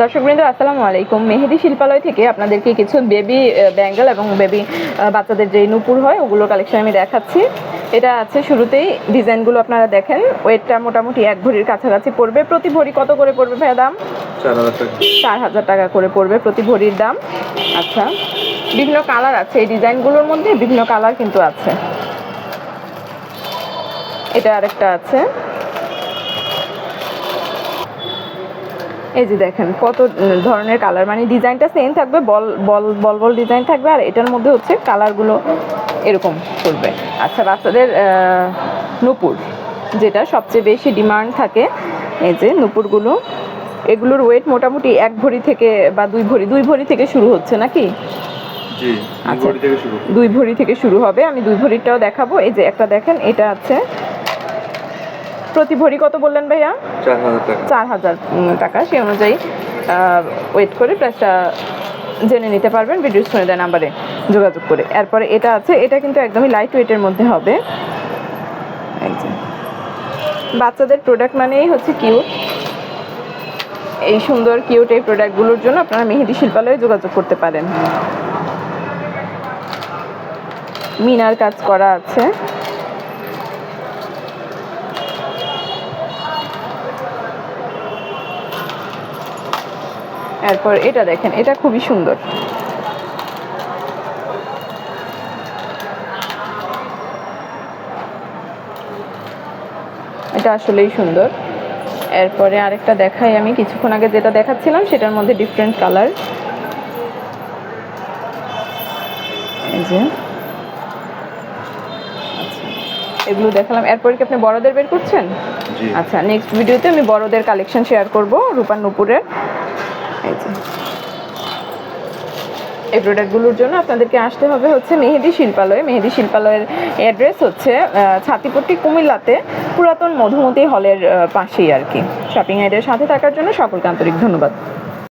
দর্শকবৃন্দ আসসালামু আলাইকুম। মেহেদি শিল্পালয় থেকে আপনাদেরকে কিছু বেবি ব্যাঙ্গেল এবং বেবি বাচ্চাদের যে নুপুর হয় ওগুলো কালেকশন আমি দেখাচ্ছি। এটা আছে শুরুতেই ডিজাইনগুলো আপনারা দেখেন। ওয়েটটা মোটামুটি এক ভরির কাছাকাছি পড়বে। প্রতি ভরি কত করে পড়বে ভাইয়া দাম? চার হাজার টাকা। চার হাজার টাকা করে পড়বে প্রতি ভরির দাম। আচ্ছা বিভিন্ন কালার আছে এই ডিজাইনগুলোর মধ্যে বিভিন্ন কালার কিন্তু আছে। এটা আরেকটা আছে। এই যে দেখেন কত ধরনের কালার মানে ডিজাইনটা সেম থাকবে বল বল বল বল ডিজাইন থাকবে আর এটার মধ্যে হচ্ছে কালারগুলো এরকম করবে আচ্ছা বাচ্চাদের নূপুর যেটা সবচেয়ে বেশি ডিমান্ড থাকে এই যে নূপুরগুলো এগুলোর ওয়েট মোটামুটি এক ভরি থেকে বা দুই ভরি দুই ভরি থেকে শুরু হচ্ছে নাকি আচ্ছা। দুই ভরি থেকে শুরু হবে আমি দুই ভরিটাও দেখাবো এই যে একটা দেখেন এটা আছে প্রতি ভরি কত বললেন ভাইয়া? চার হাজার টাকা। সেই অনুযায়ী ওয়েট করে প্রাইসটা জেনে নিতে পারবেন। ভিডিও স্ক্রিনে দেওয়া নাম্বারে যোগাযোগ করে। এরপরে এটা আছে এটা কিন্তু একদমই লাইট ওয়েটের মধ্যে হবে। বাচ্চাদের প্রোডাক্ট মানেই হচ্ছে কিউট এই সুন্দর কিউট এই প্রোডাক্টগুলোর জন্য আপনারা মেহেদি শিল্পালয়ে যোগাযোগ করতে পারেন। মিনার কাজ করা আছে। এরপর এটা দেখেন এটা খুবই সুন্দর। এটা আসলেই সুন্দর। এরপরে আরেকটা দেখাই আমি কিছুক্ষণ আগে যেটা দেখাচ্ছিলাম সেটার মধ্যে ডিফারেন্ট কালার এই যে। আচ্ছা, এগুলো দেখালাম। এরপরে কি আপনি বড়দের বের করছেন? আচ্ছা নেক্সট ভিডিওতে আমি বড়দের কালেকশন শেয়ার করব রূপার নুপুরের। এই প্রোডাক্টগুলোর জন্য আপনাদেরকে আসতে হবে হচ্ছে মেহেদি শিল্পালয়ে। মেহেদি শিল্পালয়ের অ্যাড্রেস হচ্ছে ছাতিপট্টি, কুমিল্লাতে, পুরাতন মধুমতি হলের পাশেই আর কি। শপিং আইডের সাথে থাকার জন্য সকলকে আন্তরিক ধন্যবাদ।